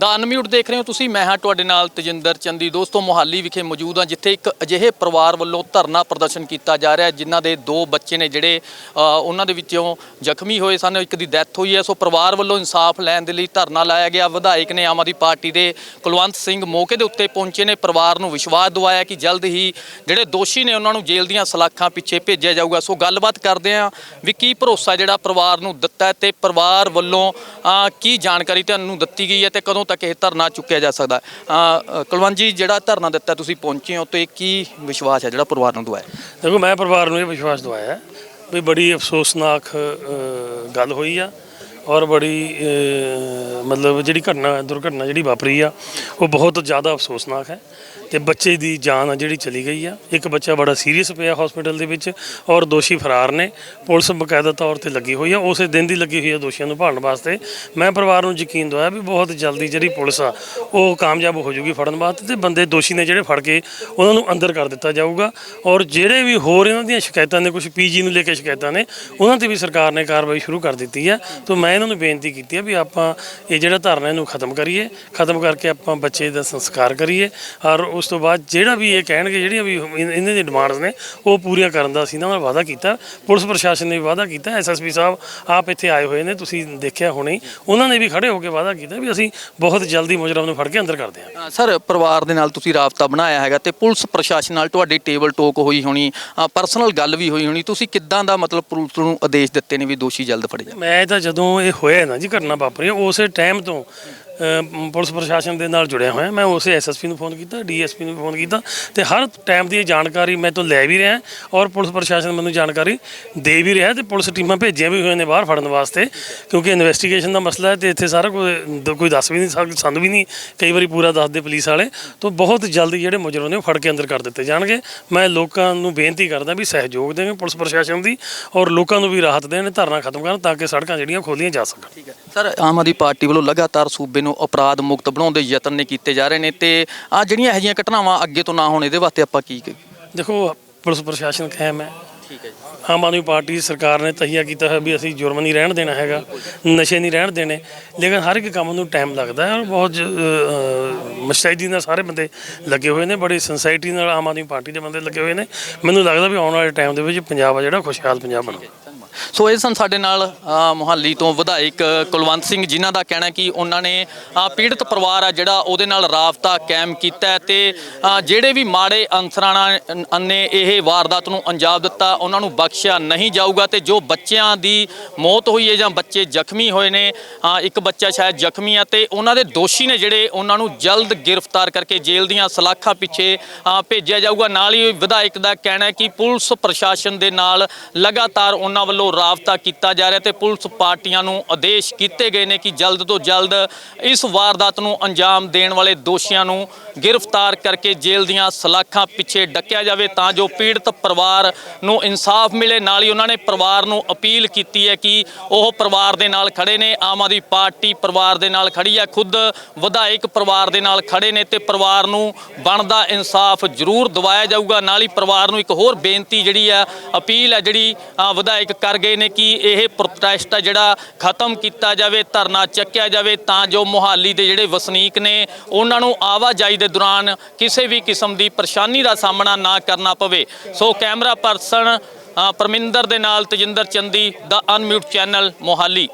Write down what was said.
ਦਾ unmute ਦੇਖ ਰਹੇ ਹੋ ਤੁਸੀਂ। ਮੈਂ ਹਾਂ ਤੁਹਾਡੇ ਨਾਲ ਤਜਿੰਦਰ ਚੰਦੀ। ਦੋਸਤੋ, ਮੋਹਾਲੀ ਵਿਖੇ ਮੌਜੂਦ ਹਾਂ, ਜਿੱਥੇ ਇੱਕ ਅਜਿਹੇ ਪਰਿਵਾਰ ਵੱਲੋਂ ਧਰਨਾ ਪ੍ਰਦਰਸ਼ਨ ਕੀਤਾ ਜਾ ਰਿਹਾ ਜਿਨ੍ਹਾਂ ਦੇ ਦੋ ਬੱਚੇ ਨੇ ਜਿਹੜੇ ਉਹਨਾਂ ਦੇ ਵਿੱਚੋਂ ਜ਼ਖਮੀ ਹੋਏ ਸਨ, ਇੱਕ ਦੀ ਡੈਥ ਹੋਈ ਹੈ। ਸੋ ਪਰਿਵਾਰ ਵੱਲੋਂ ਇਨਸਾਫ ਲੈਣ ਦੇ ਲਈ ਧਰਨਾ ਲਾਇਆ ਗਿਆ। ਵਿਧਾਇਕ ਨੇ ਆਮ ਆਦਮੀ ਪਾਰਟੀ ਦੇ ਕੁਲਵੰਤ ਸਿੰਘ ਮੌਕੇ ਦੇ ਉੱਤੇ ਪਹੁੰਚੇ ਨੇ। ਪਰਿਵਾਰ ਨੂੰ ਵਿਸ਼ਵਾਸ ਦਿਵਾਇਆ ਕਿ ਜਲਦ ਹੀ ਜਿਹੜੇ ਦੋਸ਼ੀ ਨੇ, ਉਹਨਾਂ ਨੂੰ ਜੇਲ੍ਹ ਦੀਆਂ ਸਲਾਖਾਂ ਪਿੱਛੇ ਭੇਜਿਆ ਜਾਊਗਾ। ਸੋ ਗੱਲਬਾਤ ਕਰਦੇ ਹਾਂ ਵੀ ਕੀ ਭਰੋਸਾ ਜਿਹੜਾ ਪਰਿਵਾਰ ਨੂੰ ਦਿੱਤਾ ਹੈ ਤੇ ਪਰਿਵਾਰ ਵੱਲੋਂ ਕੀ ਜਾਣਕਾਰੀ ਤੁਹਾਨੂੰ ਦਿੱਤੀ ਗਈ ਹੈ ਤੇ ਕਦੋਂ ਤੱਕ ਇਹ ਧਰਨਾ ਚੁੱਕਿਆ ਜਾ ਸਕਦਾ। ਹੈ ਕੁਲਵੰਤ ਜੀ, ਜਿਹੜਾ ਧਰਨਾ ਦਿੱਤਾ ਤੁਸੀਂ ਪਹੁੰਚੇ ਹੋ, ਤੇ ਕੀ ਵਿਸ਼ਵਾਸ ਹੈ ਜਿਹੜਾ ਪਰਿਵਾਰ ਨੂੰ ਦਵਾਇਆ? ਦੇਖੋ, ਮੈਂ ਪਰਿਵਾਰ ਨੂੰ ਇਹ ਵਿਸ਼ਵਾਸ ਦਵਾਇਆ ਵੀ ਬੜੀ ਅਫਸੋਸਨਾਕ ਗੱਲ ਹੋਈ ਆ। ਔਰ ਬੜੀ ਅ, ਮਤਲਬ ਜਿਹੜੀ ਘਟਨਾ ਦੁਰਘਟਨਾ ਜਿਹੜੀ ਵਾਪਰੀ ਆ ਉਹ ਬਹੁਤ ਜ਼ਿਆਦਾ ਅਫਸੋਸਨਾਕ ਹੈ ਤੇ ਬੱਚੇ ਦੀ ਜਾਨ ਆ ਜਿਹੜੀ ਚਲੀ ਗਈ ਆ। ਇੱਕ ਬੱਚਾ ਬੜਾ ਸੀਰੀਅਸ ਪਿਆ ਹਸਪੀਟਲ ਦੇ ਵਿੱਚ ਔਰ ਦੋਸ਼ੀ ਫਰਾਰ ਨੇ। ਪੁਲਿਸ ਬਕਾਇਦਾ ਤੌਰ ਤੇ ਲੱਗੀ ਹੋਈ ਆ। ਉਸੇ ਦਿਨ ਦੀ ਲੱਗੀ ਹੋਈ ਆ ਦੋਸ਼ੀਆਂ ਨੂੰ ਭਾਲਣ ਵਾਸਤੇ। ਮੈਂ ਪਰਿਵਾਰ ਨੂੰ ਯਕੀਨ ਦਵਾਇਆ ਵੀ ਬਹੁਤ ਜਲਦੀ ਜਿਹੜੀ ਪੁਲਿਸ ਆ ਉਹ ਕਾਮਯਾਬ ਹੋ ਜੂਗੀ ਫੜਨ ਵਾਸਤੇ ਤੇ ਬੰਦੇ ਦੋਸ਼ੀ ਨੇ ਜਿਹੜੇ ਫੜ ਕੇ ਉਹਨਾਂ ਨੂੰ ਅੰਦਰ ਕਰ ਦਿੱਤਾ ਜਾਊਗਾ। ਔਰ ਜਿਹੜੇ ਵੀ ਹੋਰ ਇਹਨਾਂ ਦੀਆਂ ਸ਼ਿਕਾਇਤਾਂ ਨੇ ਕੁਝ ਪੀਜੀ ਨੂੰ ਲੈ ਕੇ ਸ਼ਿਕਾਇਤਾਂ ਨੇ ਉਹਨਾਂ ਤੇ ਵੀ ਸਰਕਾਰ ਨੇ ਕਾਰਵਾਈ ਸ਼ੁਰੂ ਕਰ ਦਿੱਤੀ ਹੈ ਤਾਂ ਮੈਂ ਇਹਨਾਂ ਨੂੰ ਬੇਨਤੀ ਕੀਤੀ ਹੈ ਵੀ ਆਪਾਂ ਇਹ ਜਿਹੜਾ ਧਰਨਾ ਇਹਨੂੰ ਖਤਮ ਕਰੀਏ ਖਤਮ ਕਰਕੇ ਆਪਾਂ ਬੱਚੇ ਦਾ ਸੰਸਕਾਰ ਕਰੀਏ ਔਰ ਉਸ ਤੋਂ ਬਾਅਦ ਜਿਹੜਾ ਵੀ ਇਹ ਕਹਿਣਗੇ ਜਿਹੜੀਆਂ ਵੀ ਇਨ- ਇਹਨਾਂ ਦੀ ਡਿਮਾਂਡਸ ਨੇ ਉਹ ਪੂਰੀਆਂ ਕਰਨ ਦਾ ਅਸੀਂ ਇਹਨਾਂ ਨਾਲ ਵਾਅਦਾ ਕੀਤਾ। ਪੁਲਿਸ ਪ੍ਰਸ਼ਾਸਨ ਨੇ ਵੀ ਵਾਅਦਾ ਕੀਤਾ ਐਸਐਸਪੀ ਸਾਹਿਬ ਆਪ ਇੱਥੇ ਆਏ ਹੋਏ ਨੇ ਤੁਸੀਂ ਦੇਖਿਆ ਹੋਣੇ ਹੀ। ਉਹਨਾਂ ਨੇ ਵੀ ਖੜੇ ਹੋ ਕੇ ਵਾਅਦਾ ਕੀਤਾ ਵੀ ਅਸੀਂ ਬਹੁਤ ਜਲਦੀ ਮੁਜਰਮ ਨੂੰ ਫੜ ਕੇ ਅੰਦਰ ਕਰਦੇ ਹਾਂ। ਅ, ਸਰ ਪਰਿਵਾਰ ਦੇ ਨਾਲ ਤੁਸੀਂ ਰਾਬਤਾ ਬਣਾਇਆ ਹੈਗਾ ਤੇ ਪੁਲਿਸ ਪ੍ਰਸ਼ਾਸਨ ਨਾਲ ਤੁਹਾਡੀ ਟੇਬਲ ਟੋਕ ਹੋਈ ਹੋਣੀ ਪਰਸਨਲ ਗੱਲ ਵੀ ਹੋਈ ਹੋਣੀ। ਤੁਸੀਂ ਕਿੱਦਾਂ ਦਾ ਮਤਲਬ ਪੁਲਿਸ ਨੂੰ ਆਦੇਸ਼ ਦਿੱਤੇ ਨੇ ਵੀ ਦੋਸ਼ੀ ਜਲਦ ਫੜੇ ਜਾਣ? ਮੈਂ ਤਾਂ ਜਦੋਂ ਇਹ ਹੋਇਆ ਨਾ ਜੀ ਘਟਨਾ ਵਾਪਰੀ ਉਸੇ ਟਾਈਮ ਤੋਂ ਅ, ਪੁਲਿਸ ਪ੍ਰਸ਼ਾਸਨ ਦੇ ਨਾਲ ਜੁੜਿਆ ਹੋਇਆ। ਮੈਂ ਉਸੇ ਐਸਐਸਪੀ ਨੂੰ ਫੋਨ ਕੀਤਾ ਡੀਐਸਪੀ ਨੂੰ ਫੋਨ ਕੀਤਾ ਤੇ ਹਰ ਟਾਈਮ ਦੀ ਇਹ ਜਾਣਕਾਰੀ ਮੈਂ ਤੋਂ ਲੈ ਵੀ ਰਿਹਾ ਔਰ ਪੁਲਿਸ ਪ੍ਰਸ਼ਾਸਨ ਮੈਨੂੰ ਜਾਣਕਾਰੀ ਦੇ ਵੀ ਰਿਹਾ ਤੇ ਪੁਲਿਸ ਟੀਮਾਂ ਭੇਜੀਆਂ ਵੀ ਹੋਏ ਨੇ ਬਾਹਰ ਫੜਨ ਵਾਸਤੇ ਕਿਉਂਕਿ ਇਨਵੈਸਟੀਗੇਸ਼ਨ ਦਾ ਮਸਲਾ ਹੈ ਤੇ ਇੱਥੇ ਸਾਰਾ ਕੋਈ ਦ- ਕੋਈ ਦੱਸ ਵੀ ਨਹੀਂ ਸਕਦਾ ਸਾਨੂੰ ਵੀ ਨਹੀਂ ਕਈ ਵਾਰੀ ਪੂਰਾ ਦੱਸਦੇ ਪੁਲਿਸ ਵਾਲੇ। ਤੋਂ ਬਹੁਤ ਜਲਦੀ ਜਿਹੜੇ ਮੁਜਰਮ ਨੇ ਉਹ ਫੜ ਕੇ ਅੰਦਰ ਕਰ ਦਿੱਤੇ ਜਾਣਗੇ। ਮੈਂ ਲੋਕਾਂ ਨੂੰ ਬੇਨਤੀ ਕਰਦਾ ਵੀ ਸਹਿਯੋਗ ਦੇਣ ਪੁਲਿਸ ਪ੍ਰਸ਼ਾਸਨ ਦੀ ਔਰ ਲੋਕਾਂ ਨੂੰ ਵੀ ਰਾਹਤ ਦੇਣ ਧਰਨਾ ਖਤਮ ਕਰਨ ਤਾਂ ਕਿ ਸੜਕਾਂ ਜਿਹੜੀਆਂ ਖੋਲੀਆਂ ਜਾ ਸਕਣ। ਠੀਕ ਹੈ। ਸਰ ਆਮ ਆਦਮੀ ਪਾਰਟੀ ਵੱਲੋਂ ਲਗਾਤਾਰ ਸੂਬੇ ਨੂੰ ਅਪਰਾਧ ਮੁਕਤ ਬਣਾਉਣ ਦੇ ਯਤਨ ਨੇ ਕੀਤੇ ਜਾ ਰਹੇ ਨੇ ਤੇ ਆ ਜਿਹੜੀਆਂ ਇਹੋ ਜਿਹੀਆਂ ਘਟਨਾਵਾਂ ਅੱਗੇ ਤੋਂ ਨਾ ਹੋਣ ਇਹਦੇ ਵਾਸਤੇ ਆਪਾਂ ਕੀ ਕਰੀਏ? ਦੇਖੋ ਪੁਲਿਸ ਪ੍ਰਸ਼ਾਸਨ ਕਾਇਮ ਹੈ। ਠੀਕ ਹੈ ਜੀ। ਆਮ ਆਦਮੀ ਪਾਰਟੀ ਸਰਕਾਰ ਨੇ ਤਹੀਆ ਕੀਤਾ ਹੈ ਵੀ ਅਸੀਂ ਜੁਰਮ ਨਹੀਂ ਰਹਿਣ ਦੇਣਾ ਹੈਗਾ ਨਸ਼ੇ ਨਹੀਂ ਰਹਿਣ ਦੇਣੇ ਲੇਕਿਨ ਹਰ ਇੱਕ ਕੰਮ ਨੂੰ ਟਾਈਮ ਲੱਗਦਾ ਹੈ ਔਰ ਬਹੁਤ ਮੁਸਤੈਦੀ ਨਾਲ ਸਾਰੇ ਬੰਦੇ ਲੱਗੇ ਹੋਏ ਨੇ ਬੜੀ ਸੰਸਾਈਟੀ ਨਾਲ ਆਮ ਆਦਮੀ ਪਾਰਟੀ ਦੇ ਬੰਦੇ ਲੱਗੇ ਹੋਏ ਨੇ। ਮੈਨੂੰ ਲੱਗਦਾ ਵੀ ਆਉਣ ਵਾਲੇ ਟਾਈਮ ਦੇ ਵਿੱਚ ਪੰਜਾਬ ਆ ਜਿਹੜਾ ਖੁਸ਼ਹਾਲ ਪੰਜਾਬ ਬਣੂ। ਸੋ ਇਹ ਸਨ ਸਾਡੇ ਨਾਲ ਅ, ਤੋਂ ਵਿਧਾਇਕ ਕੁਲਵੰਤ ਸਿੰਘ ਜਿਨ੍ਹਾਂ ਦਾ ਕਹਿਣਾ ਕਿ ਉਹਨਾਂ ਨੇ ਪੀੜਤ ਪਰਿਵਾਰ ਆ ਜਿਹੜਾ ਉਹਦੇ ਨਾਲ ਰਾਬਤਾ ਕਾਇਮ ਕੀਤਾ ਹੈ ਤੇ ਜਿਹੜੇ ਵੀ ਮਾੜੇ ਅਨਸਰਾਂ ਨੇ ਇਹ ਵਾਰਦਾਤ ਨੂੰ ਅੰਜਾਮ ਦਿੱਤਾ ਉਹਨਾਂ ਨੂੰ ਬਖਸ਼ਿਆ ਨਹੀਂ ਜਾਊਗਾ ਤੇ ਜੋ ਬੱਚਿਆਂ ਦੀ ਮੌਤ ਹੋਈ ਹੈ ਜਾਂ ਬੱਚੇ ਜ਼ਖਮੀ ਹੋਏ ਨੇ ਇੱਕ ਬੱਚਾ ਸ਼ਾਇਦ ਜ਼ਖਮੀ ਆ ਤੇ ਉਹਨਾਂ ਦੇ ਦੋਸ਼ੀ ਨੇ ਜਿਹੜੇ ਉਹਨਾਂ ਨੂੰ ਜਲਦ ਗ੍ਰਿਫਤਾਰ ਕਰਕੇ ਜੇਲ੍ਹ ਦੀਆਂ ਸਲਾਖਾਂ ਪਿੱਛੇ ਭੇਜਿਆ ਜਾਊਗਾ। ਨਾਲ ਹੀ ਵਿਧਾਇਕ ਦਾ ਕਹਿਣਾ ਹੈ ਕਿ ਪੁਲਿਸ ਪ੍ਰਸ਼ਾਸਨ ਦੇ ਨਾਲ ਲਗਾਤਾਰ ਉਹਨਾਂ ਵੱਲੋਂ ਰਾਬਤਾ ਕੀਤਾ ਜਾ ਰਿਹਾ ਤੇ ਪੁਲਿਸ ਪਾਰਟੀਆਂ ਨੂੰ ਆਦੇਸ਼ ਕੀਤੇ ਗਏ ਨੇ ਕਿ ਜਲਦ ਤੋਂ ਜਲਦ ਇਸ ਵਾਰਦਾਤ ਨੂੰ ਅੰਜਾਮ ਦੇਣ ਵਾਲੇ ਦੋਸ਼ੀਆਂ ਨੂੰ ਗ੍ਰਿਫਤਾਰ ਕਰਕੇ ਜੇਲ੍ਹ ਦੀਆਂ ਸਲਾਖਾਂ ਪਿੱਛੇ ਡੱਕਿਆ ਜਾਵੇ ਤਾਂ ਜੋ ਪੀੜਤ ਪਰਿਵਾਰ ਨੂੰ ਇਨਸਾਫ ਮਿਲੇ। ਨਾਲ ਹੀ ਉਹਨਾਂ ਨੇ ਪਰਿਵਾਰ ਨੂੰ ਅਪੀਲ ਕੀਤੀ ਹੈ ਕਿ ਉਹ ਪਰਿਵਾਰ ਦੇ ਨਾਲ ਖੜੇ ਨੇ। ਆਮ ਆਦਮੀ ਪਾਰਟੀ ਪਰਿਵਾਰ ਦੇ ਨਾਲ ਖੜੀ ਹੈ। ਖੁਦ ਵਿਧਾਇਕ ਪਰਿਵਾਰ ਦੇ ਨਾਲ ਖੜੇ ਨੇ ਤੇ ਪਰਿਵਾਰ ਨੂੰ ਬਣਦਾ ਇਨਸਾਫ ਜ਼ਰੂਰ ਦਿਵਾਇਆ ਜਾਊਗਾ। ਨਾਲ ਹੀ ਪਰਿਵਾਰ ਨੂੰ ਇੱਕ ਹੋਰ ਬੇਨਤੀ ਜਿਹੜੀ ਹੈ, ਅਪੀਲ ਹੈ ਜਿਹੜੀ ਵਿਧਾਇਕ ਕਰ ਗਏ ਨੇ ਕਿ ਇਹ ਪ੍ਰੋਟੈਸਟ ਆ ਜਿਹੜਾ ਖਤਮ ਕੀਤਾ ਜਾਵੇ, ਧਰਨਾ ਚੱਕਿਆ ਜਾਵੇ ਤਾਂ ਜੋ ਮੁਹਾਲੀ ਦੇ ਜਿਹੜੇ ਵਸਨੀਕ ਨੇ, ਉਹਨਾਂ ਨੂੰ ਆਵਾਜਾਈ ਦੇ ਦੌਰਾਨ ਕਿਸੇ ਵੀ ਕਿਸਮ ਦੀ ਪਰੇਸ਼ਾਨੀ ਦਾ ਸਾਹਮਣਾ ਨਾ ਕਰਨਾ ਪਵੇ। ਸੋ ਕੈਮਰਾ ਪਰਸਨ ਪਰਮਿੰਦਰ ਦੇ ਨਾਲ ਤਜਿੰਦਰ ਚੰਦੀ, ਦਾ ਅਨਮਿਊਟ ਚੈਨਲ, ਮੁਹਾਲੀ।